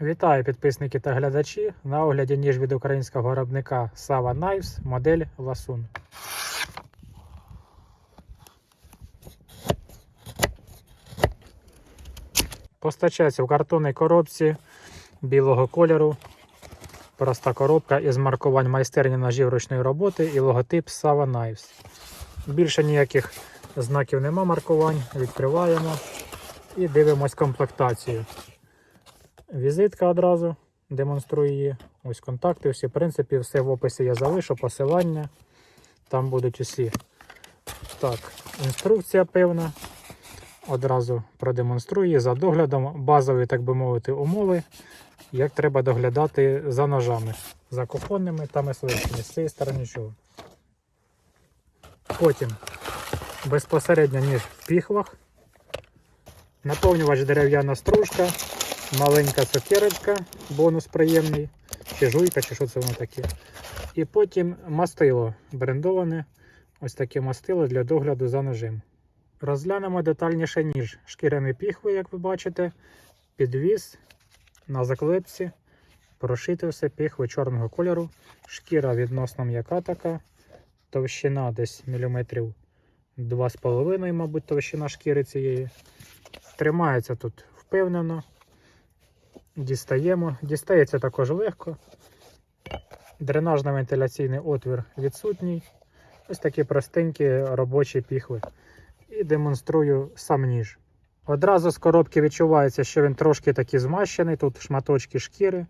Вітаю підписники та глядачі. На огляді ніж від українського виробника Sava Knives, модель Ласун. Постачається в картонній коробці білого кольору. Проста коробка із маркувань майстерні ножів ручної роботи і логотип Sava Knives. Більше ніяких знаків нема маркувань. Відкриваємо і дивимось комплектацію. Візитка одразу демонструю її. Ось контакти, всі. В принципі, все в описі я залишу, посилання. Там будуть усі. Так, інструкція певна. Одразу продемонструю за доглядом. Базові, так би мовити, умови. Як треба доглядати за ножами, за кухонними та мисливськими. З цієї сторони нічого. Потім безпосередньо ніж в піхвах. Наповнювач дерев'яна стружка, маленька цукерочка, бонус приємний, чи жуйка, чи що це воно таке. І потім мастило брендоване, ось таке мастило для догляду за ножем. Розглянемо детальніше ніж. Шкіряні піхви, як ви бачите, підвіз на заклепці, прошити все піхви чорного кольору, шкіра відносно м'яка така, товщина десь міліметрів 2,5, мабуть, товщина шкіри цієї. Тримається тут впевнено. Дістаємо. Дістається також легко. Дренажно-вентиляційний отвір відсутній. Ось такі простенькі робочі піхви. І демонструю сам ніж. Одразу з коробки відчувається, що він трошки такий змащений, тут шматочки шкіри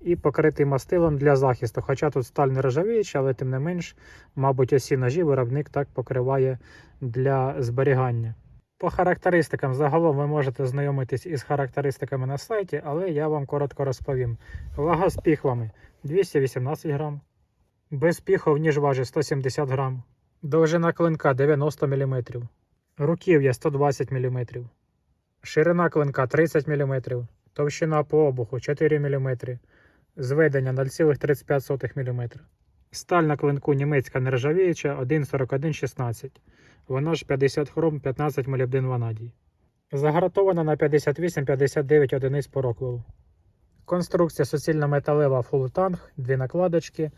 і покритий мастилом для захисту. Хоча тут сталь не ржавіюча, але тим не менш, мабуть, усі ножі виробник так покриває для зберігання. По характеристикам загалом ви можете знайомитись із характеристиками на сайті, але я вам коротко розповім. Вага з піхвами 218 грам. Без піхов ніж важить 170 грам. Довжина клинка 90 мм. Руків'я 120 мм. Ширина клинка 30 мм. Товщина по обуху 4 мм. Зведення 0,35 мм. Сталь на клинку німецька нержавіюча 1,4116. Вона ж 50 хром, 15 молібден ванадій. Загратована на 58-59 одиниць по роквелу. Конструкція суцільно-металева фултанг, дві накладочки,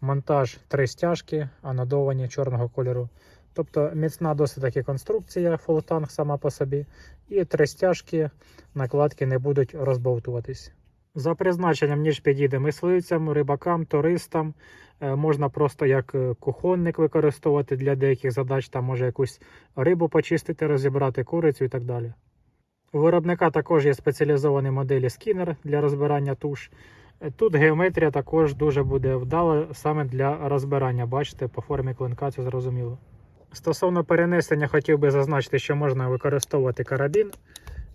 монтаж три стяжки, анодовані чорного кольору. Тобто міцна досить таки конструкція фултанг сама по собі. І три стяжки, накладки не будуть розбовтуватись. За призначенням ніж підійде мисливцям, рибакам, туристам. Е, Можна просто як е, кухонник використовувати для деяких задач, там може якусь рибу почистити, розібрати курицю і так далі. У виробника також є спеціалізовані моделі скінер для розбирання туш. Е, Тут геометрія також дуже буде вдала саме для розбирання. Бачите, по формі клинка це зрозуміло. Стосовно перенесення, хотів би зазначити, що можна використовувати карабін.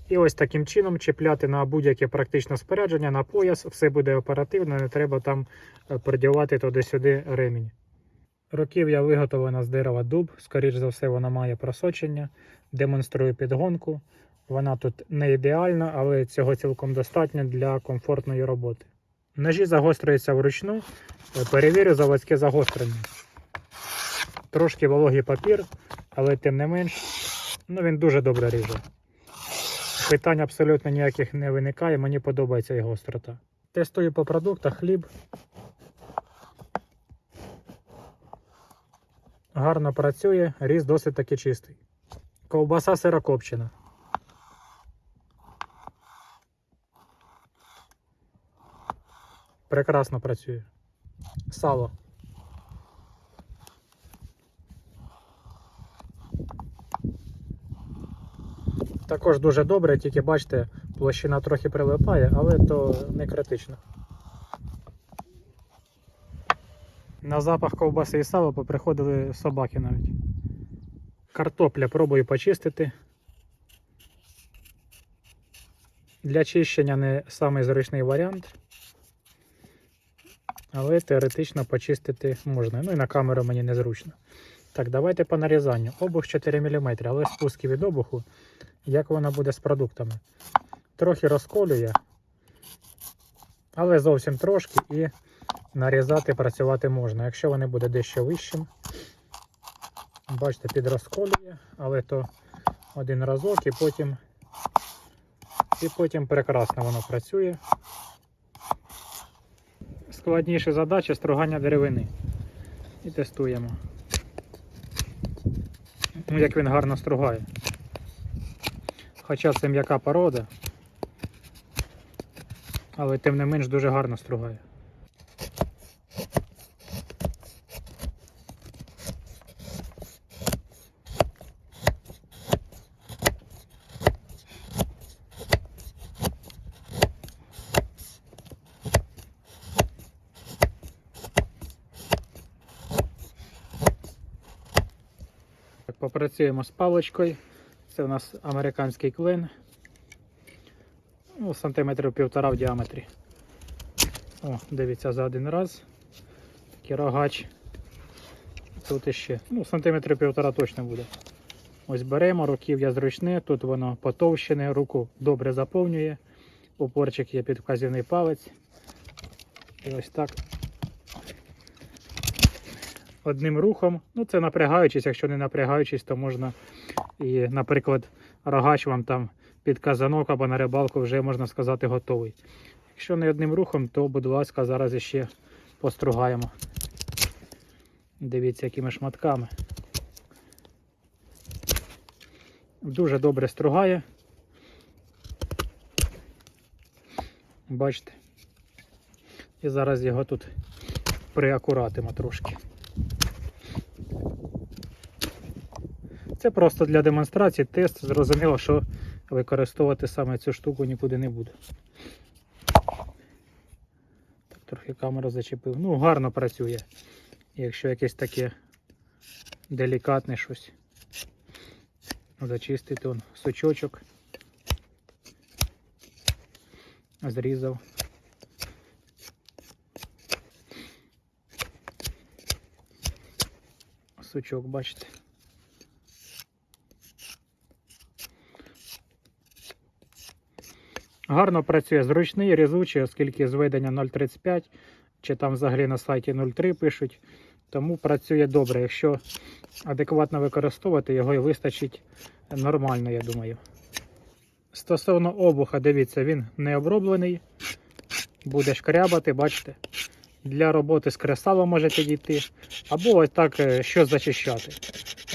І ось таким чином чіпляти на будь-яке практичне спорядження, на пояс, все буде оперативно, не треба там е, придівати туди-сюди ремінь. Руків'я виготовлена з дерева дуб, скоріш за все, вона має просочення, демонструю підгонку. Вона тут не ідеальна, але цього цілком достатньо для комфортної роботи. Ножі загострюються вручну, Е, перевірю заводське загострення. Трошки вологий папір, але тим не менш, ну він дуже добре ріже. Питань абсолютно ніяких не виникає, мені подобається його гострота. Тестую по продуктах хліб. Гарно працює, різ досить таки чистий. Ковбаса сирокопчена. Прекрасно працює. Сало. Також дуже добре, тільки бачите, площина трохи прилипає, але то не критично. На запах ковбаси і сала поприходили собаки навіть. Картопля пробую почистити. Для чищення не самий зручний варіант. Але теоретично почистити можна. Ну і на камеру мені незручно. Так, давайте по нарізанню. Обух 4 мм, але спуски від обуху як вона буде з продуктами. Трохи розколює, але зовсім трошки і нарізати, працювати можна. Якщо вони буде дещо вищим, бачите, підрозколює, але то один разок і потім І потім прекрасно воно працює. Складніша задача стругання деревини. І тестуємо. Як він гарно стругає. Хоча це м'яка порода, але тим не менш дуже гарно стругає. Попрацюємо з паличкою. Це у нас американський клин. Ну, сантиметрів півтора в діаметрі. О, дивіться за один раз. Такий рогач. Тут іще. Ну, сантиметрів півтора точно буде. Ось беремо, руків'я зручне, тут воно потовщене, руку добре заповнює. Упорчик є під вказівний палець. І ось так. Одним рухом. Ну, це напрягаючись, якщо не напрягаючись, то можна і, наприклад, рогач вам там під казанок або на рибалку вже можна сказати готовий. Якщо не одним рухом, то, будь ласка, зараз іще постругаємо. Дивіться, якими шматками. Дуже добре стругає. Бачите. І зараз його тут приакуратимо трошки. Це просто для демонстрації тест. Зрозуміло, що використовувати саме цю штуку нікуди не буду. Так, трохи камеру зачепив. Ну, гарно працює. Якщо якесь таке делікатне щось. Зачистити он сучочок. Зрізав. Сучок, бачите. Гарно працює зручний, різучий, оскільки зведення 0,35 чи там взагалі на сайті 0,3 пишуть. Тому працює добре. Якщо адекватно використовувати, його і вистачить нормально, я думаю. Стосовно обуха, дивіться, він не оброблений. Буде шкрябати, бачите. Для роботи з кресалом може підійти. Або ось так е, щось зачищати.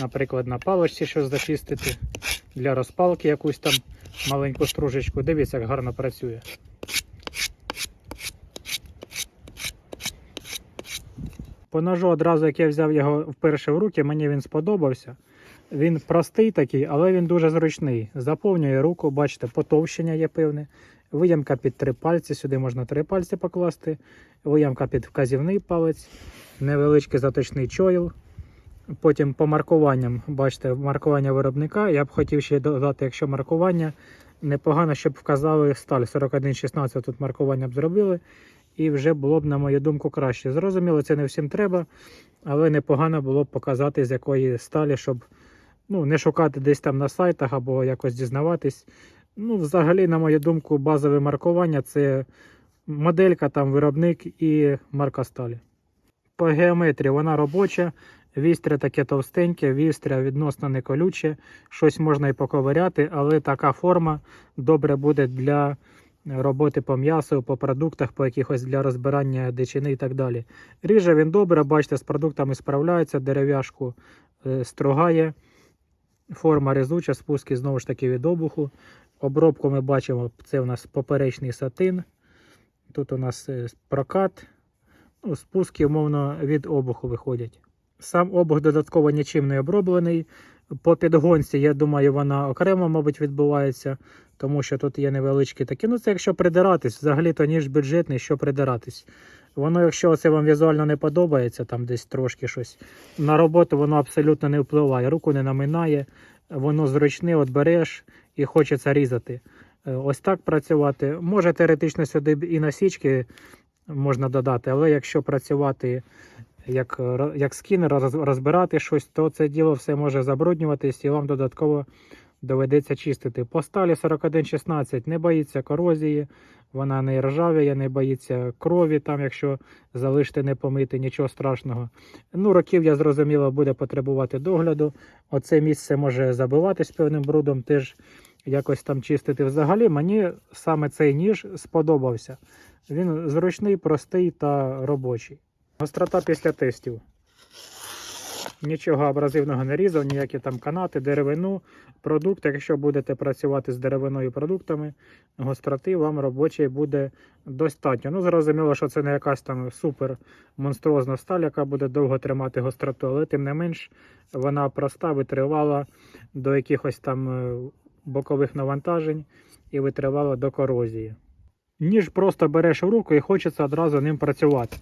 Наприклад, на паличці щось зачистити. Для розпалки якусь там маленьку стружечку. Дивіться, як гарно працює. По ножу одразу, як я взяв його вперше в руки, мені він сподобався. Він простий такий, але він дуже зручний. Заповнює руку, бачите, потовщення є певне. Виямка під три пальці, сюди можна три пальці покласти. Виямка під вказівний палець, невеличкий заточний чойл. Потім по маркуванням, бачите, маркування виробника. Я б хотів ще додати, якщо маркування непогано, щоб вказали сталь 4116 тут маркування б зробили. І вже було б, на мою думку, краще. Зрозуміло, це не всім треба, але непогано було б показати, з якої сталі, щоб ну, не шукати десь там на сайтах або якось дізнаватись. Ну, взагалі, на мою думку, базове маркування це моделька, там виробник і марка сталі. По геометрії вона робоча, вістря таке товстеньке, вістря відносно не колюче, щось можна і поковиряти, але така форма добре буде для роботи по м'ясу, по продуктах, по якихось для розбирання дичини і так далі. Ріже він добре, бачите, з продуктами справляється, дерев'яшку е, стругає, форма резуча, спуски знову ж таки від обуху. Обробку ми бачимо, це у нас поперечний сатин. Тут у нас е, прокат. Ну, спуски, умовно, від обуху виходять. Сам обух додатково нічим не оброблений. По підгонці, я думаю, вона окремо, мабуть, відбувається, тому що тут є невеличкі такі. Ну, це якщо придиратись, взагалі то ніж бюджетний, що придиратись. Воно, якщо це вам візуально не подобається, там десь трошки щось, на роботу воно абсолютно не впливає. Руку не наминає, воно зручне, от береш і хочеться різати. Е, Ось так працювати. Може теоретично сюди і насічки можна додати, але якщо працювати як, ро- як скінер, розбирати щось, то це діло все може забруднюватись і вам додатково доведеться чистити. По сталі 4116 не боїться корозії, вона не ржавіє, не боїться крові, там, якщо залишити не помити, нічого страшного. Ну, років'я, зрозуміло, буде потребувати догляду. Оце місце може забиватись певним брудом, теж якось там чистити. Взагалі мені саме цей ніж сподобався. Він зручний, простий та робочий. Гострота після тестів. Нічого абразивного не різав, ніякі там канати, деревину, продукт. Якщо будете працювати з деревиною продуктами, гостроти вам робочої буде достатньо. Ну, зрозуміло, що це не якась там супер монструозна сталь, яка буде довго тримати гостроту, але тим не менш вона проста, витривала до якихось там е, бокових навантажень і витривала до корозії. Ніж просто береш в руку і хочеться одразу ним працювати.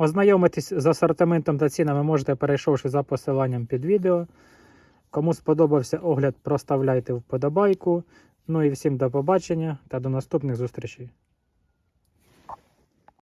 Ознайомитись з асортиментом та цінами можете, перейшовши за посиланням під відео. Кому сподобався огляд, проставляйте вподобайку. Ну і всім до побачення та до наступних зустрічей.